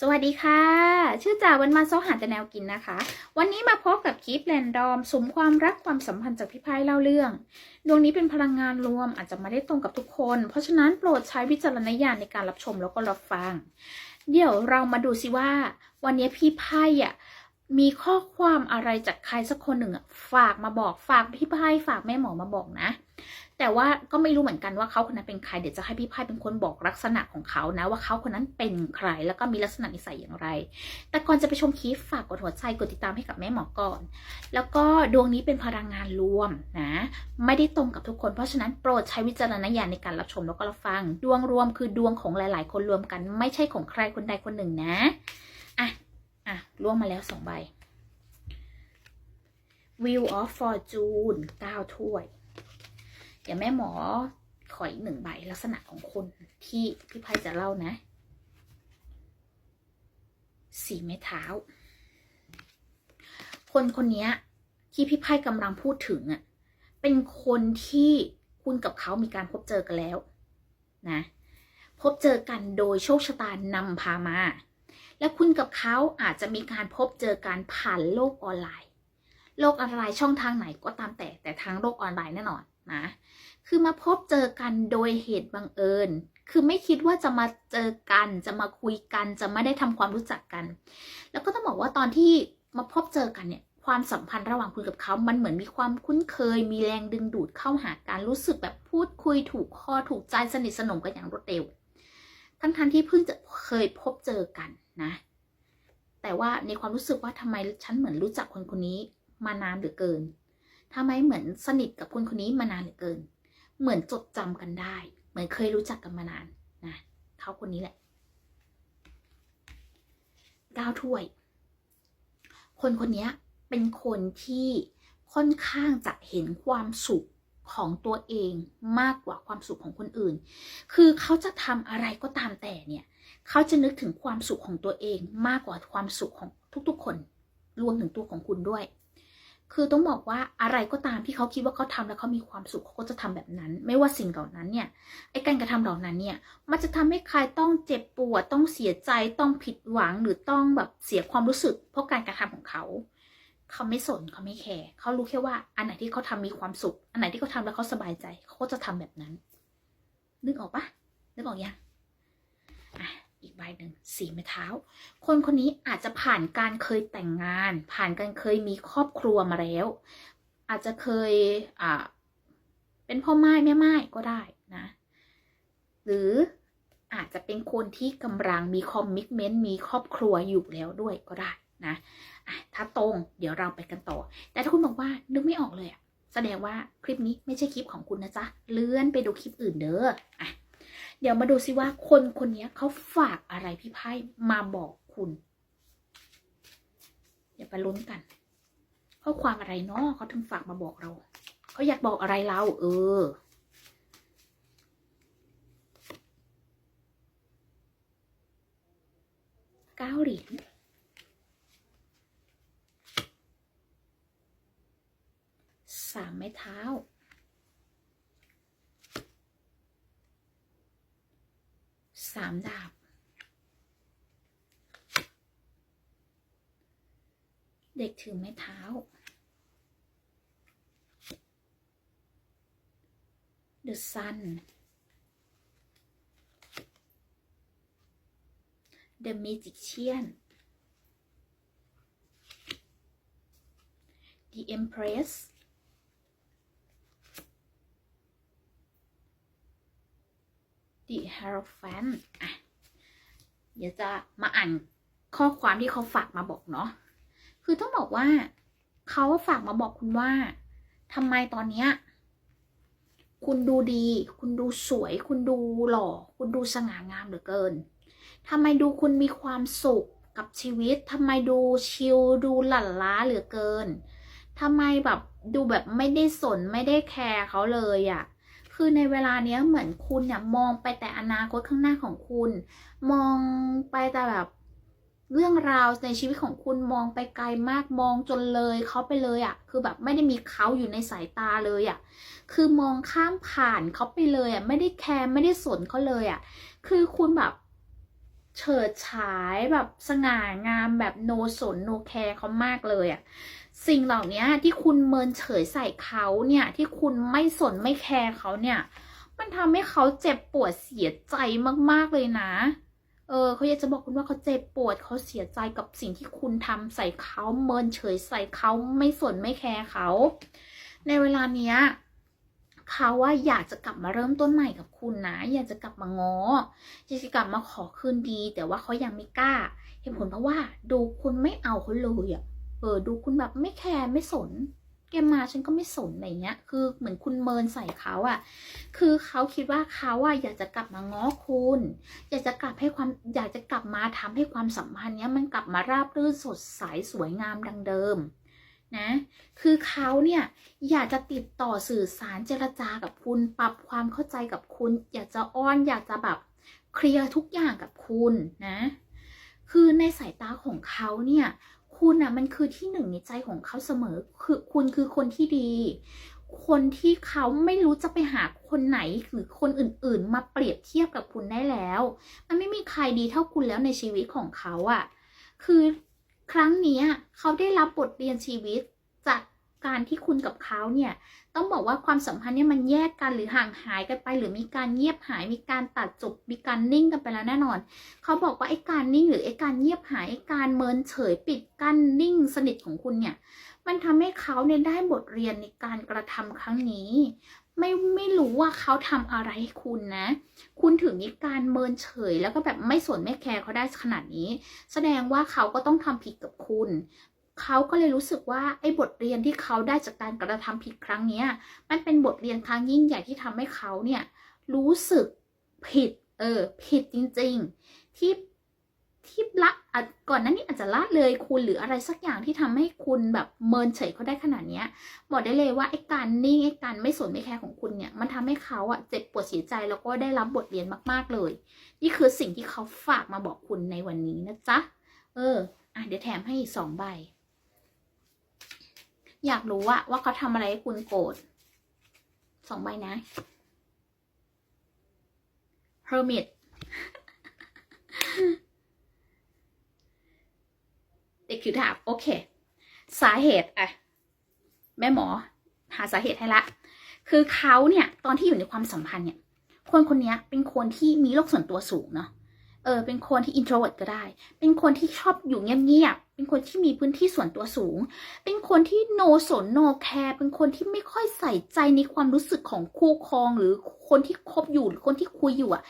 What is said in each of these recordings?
สวัสดีค่ะ ชื่อจ่าวันมาโซหาแต่แนวกินนะคะ วันนี้มาพบกับคลิปแรนดอมสมความรักความสัมพันธ์จากพี่พายเล่าเรื่อง ดวงนี้เป็นพลังงานรวมอาจจะไม่ได้ตรงกับทุกคน เพราะฉะนั้นโปรดใช้วิจารณญาณในการรับชมแล้วก็รับฟัง เดี๋ยวเรามาดูสิว่า วันนี้พี่ไพ่อะมีข้อความอะไรจากใครสักคนหนึ่งอะฝากมาบอกฝากพี่ไพ่ฝากแม่หมอมาบอกนะ แต่ว่าก็ไม่รู้เหมือนกันว่าเขาคนนั้นเป็นใคร เดี๋ยวจะให้พี่ไพ่เป็นคนบอกลักษณะของเขานะ ว่าเขาคนนั้นเป็นใคร แล้วก็มีลักษณะนิสัยอย่างไร แต่ก่อนจะไปชมคลิปฝากกดหัวใจกดติดตามให้กับแม่หมอก่อน แล้วก็ดวงนี้เป็นพลังงานรวมนะ ไม่ได้ตรงกับทุกคน เพราะฉะนั้นโปรดใช้วิจารณญาณในการรับชมแล้วก็รับฟัง ดวงรวมคือดวงของหลาย ๆ คนรวมกัน ไม่ใช่ของใครคนใดคนหนึ่งนะ อะ อะรวมมาแล้วสองใบ Wheel of Fortune 9ถ้วย เดี๋ยวแม่หมอขออีกหนึ่งใบลักษณะของคนที่พี่ไพ่จะเล่านะ สีไม้เท้า คนคนนี้ที่พี่ไพ่กำลังพูดถึงอะ เป็นคนที่คุณกับเขามีการพบเจอกันแล้ว นะ พบเจอกันโดยโชคชะตานำพามา และคุณกับเขาอาจจะมีการพบเจอกันผ่านโลกออนไลน์ โลกออนไลน์ช่องทางไหนก็ตามแต่แต่ทางโลกออนไลน์แน่นอน นะ คือมาพบเจอกันโดยเหตุบังเอิญ คือไม่คิดว่าจะมาเจอกัน จะมาคุยกัน จะไม่ได้ทำความรู้จักกัน แล้วก็ต้องบอกว่าตอนที่มาพบเจอกันเนี่ย ความสัมพันธ์ระหว่างคุณกับเขา มันเหมือนมีความคุ้นเคย มีแรงดึงดูดเข้าหาการรู้สึกแบบพูดคุยถูกคอถูกใจสนิทสนมกันอย่างรวดเร็ว ทั้งทันที่เพิ่งจะเคยพบเจอกันนะ แต่ว่าในความรู้สึกว่าทำไมฉันเหมือนรู้จักคนคนนี้มานานเหลือเกิน ทำไมเหมือนสนิทกับคนคนนี้มานานเหลือเกิน เหมือนจดจำกันได้ เหมือนเคยรู้จักกันมานานนะเขาคนนี้แหละก้าวถ้วย คนคนนี้เป็นคนที่ค่อนข้างจะเห็นความสุขของตัวเองมากกว่าความสุขของคนอื่น คือเขาจะทำอะไรก็ตามแต่เนี่ย เขาจะนึกถึงความสุขของตัวเองมากกว่าความสุขของทุกๆคน รวมถึงตัวของคุณด้วย คือต้องบอกว่าอะไรก็ตามที่เขาคิดว่าเขาทำแล้วเขามีความสุขเขาก็จะทำแบบนั้น ไม่ว่าสิ่งเหล่านั้นเนี่ยไอ้การกระทำเหล่านั้นเนี่ยมันจะทำให้ใครต้องเจ็บปวดต้องเสียใจต้องผิดหวังหรือต้องแบบเสียความรู้สึก เพราะการกระทำของเขา เขาไม่สนเขาไม่แคร์เขารู้แค่ว่าอันไหนที่เขาทำมีความสุข อันไหนที่เขาทำแล้วเขาสบายใจเขาก็จะทำแบบนั้น นึกออกปะนึกออกยังอะ อีกใบหนึ่งสีไม้เท้า คนคนนี้อาจจะผ่านการเคยแต่งงาน ผ่านการเคยมีครอบครัวมาแล้ว อาจจะเคยอ่าเป็นพ่อไม้แม่ไม้ก็ได้นะ หรืออาจจะเป็นคนที่กำลังมีคอมมิชเมนต์มีครอบครัวอยู่แล้วด้วยก็ได้นะถ้าตรงเดี๋ยวเราไปกันต่อ แต่ถ้าคุณบอกว่านึกไม่ออกเลยอะแสดงว่าคลิปนี้ไม่ใช่คลิปของคุณนะจ๊ะ เลื่อนไปดูคลิปอื่นเด้ออะ เดี๋ยวมาดูซิว่าคนคนนี้เขาฝากอะไรพี่ไพ่มาบอกคุณ เดี๋ยวไปลุ้นกัน ข้อความอะไรเนาะเขาถึงฝากมาบอกเรา เขาอยากบอกอะไรเรา เออเก้าเหรียญสามไม้เท้า สามดาบ เด็กถือไม้เท้า The Sun The Magician The Empress The Hierophant อะ เดี๋ยวจะมาอ่านข้อความที่เขาฝากมาบอกเนาะ คือต้องบอกว่าเขาฝากมาบอกคุณว่าทำไมตอนเนี้ยคุณดูดี คุณดูสวย คุณดูหล่อ คุณดูสง่างามเหลือเกินทำไมดูคุณมีความสุขกับชีวิตทำไมดูชิลดูหลั่นล้าเหลือเกินทำไมแบบดูแบบไม่ได้สนไม่ได้แคร์เขาเลยอะ่ะคือในเวลาเนี้ยเหมือนคุณเนี่ยมองไปแต่อนาคตข้างหน้าของคุณ มองไปแต่แบบ เรื่องราวในชีวิตของคุณมองไปไกลมากมองจนเลยเขาไปเลยอะ่ะ คือแบบไม่ได้มีเขาอยู่ในสายตาเลยอะ่ะ คือมองข้ามผ่านเขาไปเลยอะ่ะ ไม่ได้แคร์ไม่ได้สนเขาเลยอะ่ะ คือคุณแบบเฉิดฉายแบบสง่างามแบบโนสนโนแคร์เขามากเลยอะสิ่งเหล่านี้ที่คุณเมินเฉยใส่เขาเนี่ย ที่คุณไม่สนไม่แคร์เขาเนี่ย มันทำให้เขาเจ็บปวดเสียใจมากๆเลยนะ เออเขาอยากจะบอกคุณว่าเขาเจ็บปวดเขาเสียใจกับสิ่งที่คุณทำใส่เขาเมินเฉยใส่เขาไม่สนไม่แคร์เขา ในเวลาเนี้ยเขาว่าอยากจะกลับมาเริ่มต้นใหม่กับคุณนะ อยากจะกลับมาง้ออยากจะกลับมาขอคืนดี แต่ว่าเขายังไม่กล้า เหตุผลเพราะว่า ดูคุณไม่เอาเขาเลยอะเออ ดูคุณแบบไม่แคร์ไม่สน แกมาฉันก็ไม่สนอะไรเงี้ย คือเหมือนคุณเมินใส่เขาอะ่ะคือเขาคิดว่าเขาอะอยากจะกลับมาง้อคุณ อยากจะกลับให้ความ อยากจะกลับมาทำให้ความสัมพันธ์เนี้ยมันกลับมาราบรื่นสดใสสวยงามดังเดิมนะ คือเขาเนี่ยอยากจะติดต่อสื่อสารเจรจากับคุณ ปรับความเข้าใจกับคุณ อยากจะอ้อน อยากจะแบบเคลียร์ทุกอย่างกับคุณนะ คือในสายตาของเขาเนี่ย คุณอะมันคือที่หนึ่งในใจของเขาเสมอ คือคุณคือคนที่ดี คนที่เขาไม่รู้จะไปหาคนไหนหรือคนอื่น ๆ มาเปรียบเทียบกับคุณได้แล้ว มันไม่มีใครดีเท่าคุณแล้วในชีวิตของเขาอะ คือครั้งนี้เขาได้รับบทเรียนชีวิตจาก การที่คุณกับเขาเนี่ยต้องบอกว่าความสัมพันธ์เนี่ยมันแยกกันหรือห่างหายกันไป หรือมีการเงียบหาย มีการตัดจบมีการนิ่งกันไปแล้วแน่นอน เขาบอกว่าไอ้การนิ่งหรือไอ้การเงียบหายไอ้การเมินเฉยปิดกั้นนิ่งสนิทของคุณเนี่ยมันทำให้เขาเนี่ยได้บทเรียนในการกระทำครั้งนี้ไม่ไม่รู้ว่าเขาทำอะไรให้คุณนะ คุณถึงมีการเมินเฉย แล้วก็แบบไม่สนไม่แคร์เขาได้ขนาดนี้ แสดงว่าเขาก็ต้องทำผิดกับคุณ เขาก็เลยรู้สึกว่าไอ้บทเรียนที่เขาได้จากการกระทำผิดครั้งเนี้ยมันเป็นบทเรียนครั้งยิ่งใหญ่ที่ทำให้เขาเนี่ยรู้สึกผิดเออผิดจริง ๆ ที่ที่ละก่อนหนั้นนี่อาจจะละเลยคุณหรืออะไรสักอย่างที่ทำให้คุณแบบเมินเฉยเขาได้ขนาดเนี้ยบอกได้เลยว่าไอ้การนิ่งไอ้การไม่สนไม่แคร์ของคุณเนี่ยมันทำให้เขาอะเจ็บปวดเสียใจแล้วก็ได้รับบทเรียนมากๆเลย นี่คือสิ่งที่เขาฝากมาบอกคุณในวันนี้นะจ๊ะเอออะเดี๋ยวแถมให้อีกสองใบ อยากรู้ว่าว่าเขาทำอะไรให้คุณโกรธสองใบนะ Hermit เด็กคือถามโอเค สาเหตุอะแม่หมอ หาสาเหตุให้ละ คือเขาเนี่ย ตอนที่อยู่ในความสัมพันธ์เนี่ย คนคนนี้เป็นคนที่มีโลกส่วนตัวสูงเนาะ เออเป็นคนที่ introvert ก็ได้ เป็นคนที่ชอบอยู่เงียบๆ เป็นคนที่มีพื้นที่ส่วนตัวสูง เป็นคนที่ no สน no care เป็นคนที่ไม่ค่อยใส่ใจในความรู้สึกของคู่ครองหรือคนที่คบอยู่หรือคนที่คุยอยู่อะ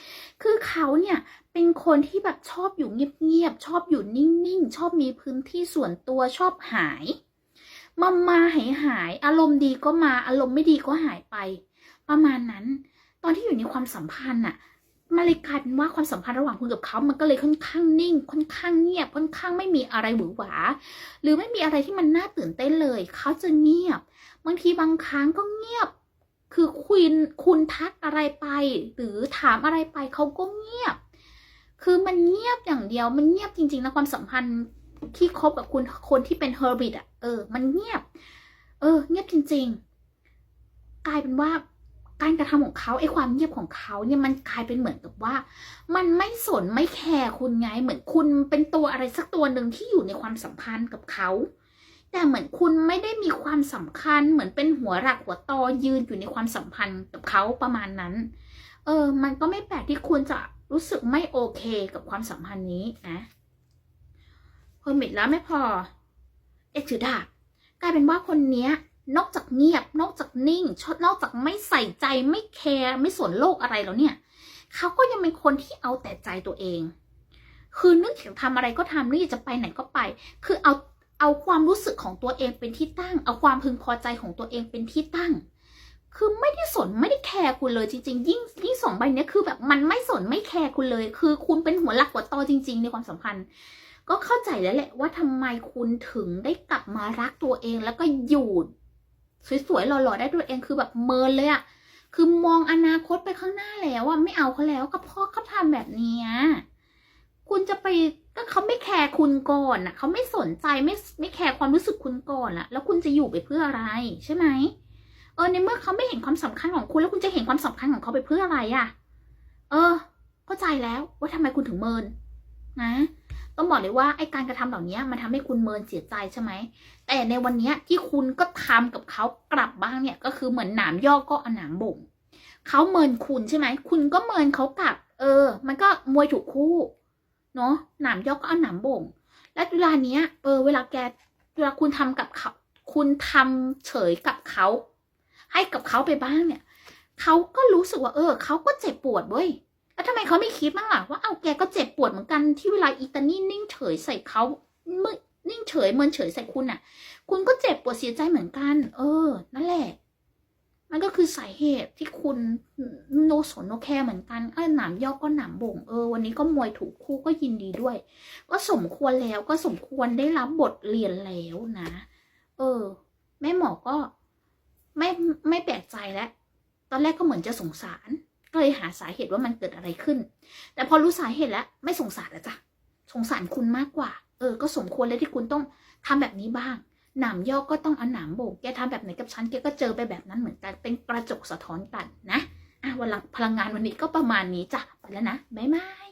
คือเขาเนี่ยเป็นคนที่แบบชอบอยู่เงียบๆ ชอบอยู่นิ่งๆ ชอบมีพื้นที่ส่วนตัวชอบหาย มามาหายหาย อารมณ์ดีก็มา อารมณ์ไม่ดีก็หายไป ประมาณนั้น ตอนที่อยู่ในความสัมพันธ์น่ะ มันเลยกลายเป็นว่าความสัมพันธ์ระหว่างคุณกับเขา มันก็เลยค่อนข้างนิ่ง ค่อนข้างเงียบ ค่อนข้างไม่มีอะไรหวือหวา หรือไม่มีอะไรที่มันน่าตื่นเต้นเลย เขาจะเงียบ บางทีบางครั้งก็เงียบ คือคุณคุณทักอะไรไป หรือถามอะไรไปเขาก็เงียบ คือมันเงียบอย่างเดียว มันเงียบจริงๆนะความสัมพันธ์ที่คบกับคุณคนที่เป็นเฮอร์บิตอะ เออ มันเงียบ เออ เงียบจริง ๆ กลายเป็นว่า การกระทำของเขาไอ้ความเงียบของเขาเนี่ยมันกลายเป็นเหมือนกับว่า มันไม่สนไม่แคร์คุณไงเหมือนคุณเป็นตัวอะไรสักตัวหนึ่งที่อยู่ในความสัมพันธ์กับเขาแต่เหมือนคุณไม่ได้มีความสำคัญเหมือนเป็นหัวหลักหัวตอยืนอยู่ในความสัมพันธ์กับเขาประมาณนั้น เออ มันก็ไม่แปลกที่คุณจะรู้สึกไม่โอเคกับความสัมพันธ์นี้นะเพอร์มิตแล้วไม่พอ เอ็กซ์ถือดาบกลายเป็นว่าคนเนี้ย นอกจากเงียบ นอกจากนิ่งชดนอกจากไม่ใส่ใจไม่แคร์ไม่สนโลกอะไรแล้วเนี่ยเขาก็ยังเป็นคนที่เอาแต่ใจตัวเอง คือนึกถึงทำอะไรก็ทำนึกอยากจะไปไหนก็ไป คือเอาเอาความรู้สึกของตัวเองเป็นที่ตั้ง เอาความพึงพอใจของตัวเองเป็นที่ตั้ง คือไม่ได้สนไม่ได้แคร์คุณเลยจริง ๆ ยิ่งยิ่งสองใบเนี้ยคือแบบมันไม่สนไม่แคร์คุณเลย คือคุณเป็นหัวหลักหัวตอจริง ๆ ในความสัมพันธ์ ก็เข้าใจแล้วแหละว่าทำไมคุณถึงได้กลับมารักตัวเองแล้วก็อยู่ สวยๆหล่อๆได้ตัวเองคือแบบเมินเลยอะคือมองอนาคตไปข้างหน้าแล้วอะไม่เอาเขาแล้วก็เพราะเขาทำแบบนี้คุณจะไปก็เขาไม่แคร์คุณก่อนอะเขาไม่สนใจไม่ไม่แคร์ความรู้สึกคุณก่อนอะแล้วคุณจะอยู่ไปเพื่ออะไรใช่ไหมเออในเมื่อเขาไม่เห็นความสำคัญของคุณแล้วคุณจะเห็นความสำคัญของเขาไปเพื่ออะไรอะเออเข้าใจแล้วว่าทำไมคุณถึงเมินนะ ต้องบอกเลยว่าไอ้การกระทำเหล่านี้มันทำให้คุณเมินเสียใจใช่ไหม แต่ในวันนี้ที่คุณก็ทำกับเขากลับบ้างเนี่ยก็คือเหมือนหนามยอกก็เอาหนามบ่งเขาเมินคุณใช่ไหม คุณก็เมินเขากลับ เออ มันก็มวยถูกคู่เนาะหนามยอกก็เอาหนามบ่ง และเวลาเนี้ย เออ เวลาแกเวลาคุณทำกับเขาคุณทำเฉยกับเขาให้กับเขาไปบ้างเนี่ยเขาก็รู้สึกว่า เออเขาก็เจ็บปวดเว้ย แล้วทำไมเขาไม่คิดบ้างล่ะว่าเอาแกก็เจ็บปวดเหมือนกันที่เวลาอีตานี่นิ่งเฉยใส่เขาเมื่อนิ่งเฉยเมินเฉยใส่คุณน่ะ คุณก็เจ็บปวดเสียใจเหมือนกัน เออ นั่นแหละ มันก็คือสาเหตุที่คุณโนสนโนแคร์เหมือนกันเออหนามยอกก็หนามบ่ง เออ วันนี้ก็มวยถูกคู่ก็ยินดีด้วย ก็สมควรแล้วก็สมควรได้รับบทเรียนแล้วนะ เออ แม่หมอก็ไม่ไม่แปลกใจแล้ว ตอนแรกก็เหมือนจะสงสาร ก็เลยหาสาเหตุว่ามันเกิดอะไรขึ้น แต่พอรู้สาเหตุแล้วไม่สงสารแล้วจ้ะสงสารคุณมากกว่า เออ ก็สมควรแล้วที่คุณต้องทำแบบนี้บ้าง หนามยอกก็ต้องเอาหนามโบก แกทำแบบไหนกับฉัน แกก็เจอไปแบบนั้นเหมือนกัน เป็นกระจกสะท้อนกันนะ อะวันหลังพลังงานวันนี้ก็ประมาณนี้จ้ะ ไปแล้วนะ บ๊ายบาย